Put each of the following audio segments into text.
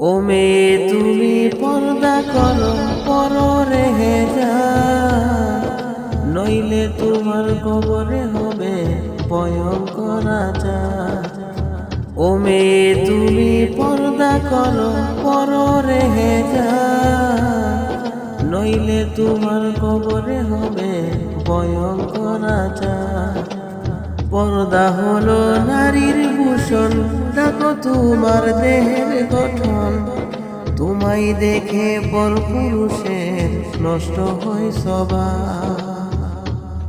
ও তুমি পর্দা করো, পর রেহে যা। নইলে তোমার কবরে হবে ভয়ঙ্কর আচার ও তুমি পর্দা করো, পর রেহে যা। নইলে তোমার কবরে হবে ভয়ঙ্কর আচার পর্দা হলো নারীর ভূষণ। দেখো তোমার দেহের গঠন। তোমায় দেখে পর পুরুষের নষ্ট হয় সবার।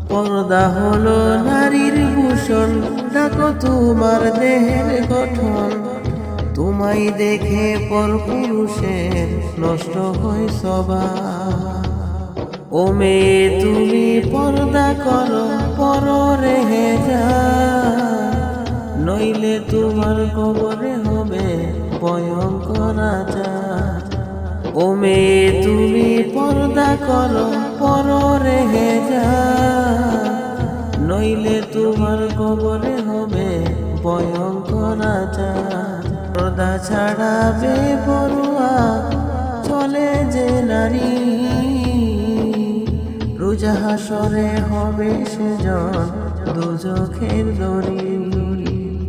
পর্দা হলো নারীর ভূষণ। দেখো তোমার দেহের গঠন। তোমায় দেখে পর পুরুষের নষ্ট হয় সবার। ও মেয়ে তুমি পর্দা করো, পর রেহে যা। নইলে তোমার কবরে হবে ভয়ঙ্কর আচার ও মেয়ে তুমি পর্দা করো, পর রেহে যা। নইলে তোমার কবরে হবে ভয়ঙ্কর আচার পর্দা ছাড়া বে হাসরে হবে সেজন দুজখের দড়ি।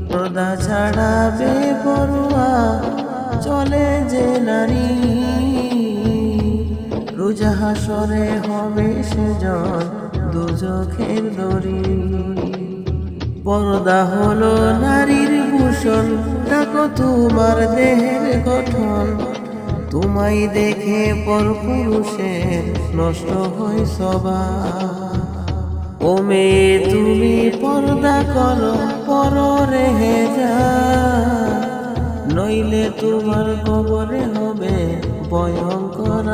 পর্দা ছাড়া বে বড়ুয়া চলে যে নারী। রোজা হাসরে হবে সেজন দুজখের দড়ি। পর্দা হলো নারীর ভূষণ দেখো তোমার দেহের গঠন। তোমায় দেখে পর পুরুষের নষ্ট হয় সবা ও মেয়ে তুমি পর্দা করো পর রেহে যা নইলে তোমার কবরে হবে ভয়ঙ্কর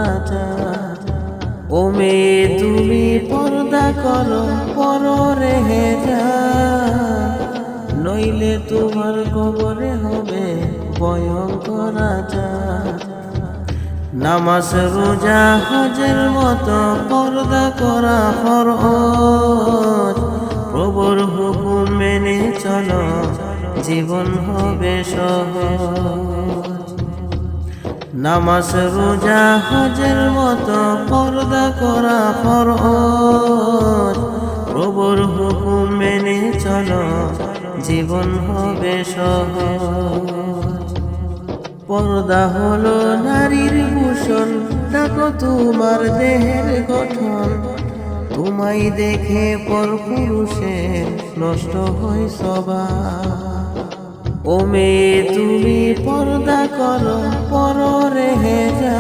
ও মেয়ে তুমি পর্দা করো পর রেহে যা নইলে তোমার কবরে হবে ভয়ঙ্কর আচার নামাজ, রোজা, হজের মতো পর্দা করা ফরজ। প্রবর হুকুম মেনে চলো, জীবন হবে সহজ। নামাজ, রোজা, হজের মতো পর্দা করা ফরজ। প্রবর হুকুম মেনে চলো, জীবন হবে সহজ। পর্দা হলো নারীর ভূষণ দেখো তোমার দেহের গঠন। তোমায় দেখে পর পুরুষের নষ্ট হয় সবা ও মেয়ে তুমি পর্দা করো পর রেহে যা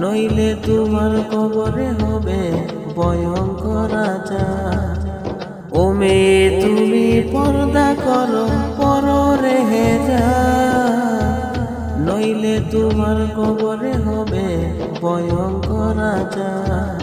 নইলে তোমার কবরে হবে ভয়ঙ্কর আচার। ও মেয়ে তুমি পর্দা করো নইলে তোমার কবরে হবে ভয়ঙ্কর আচার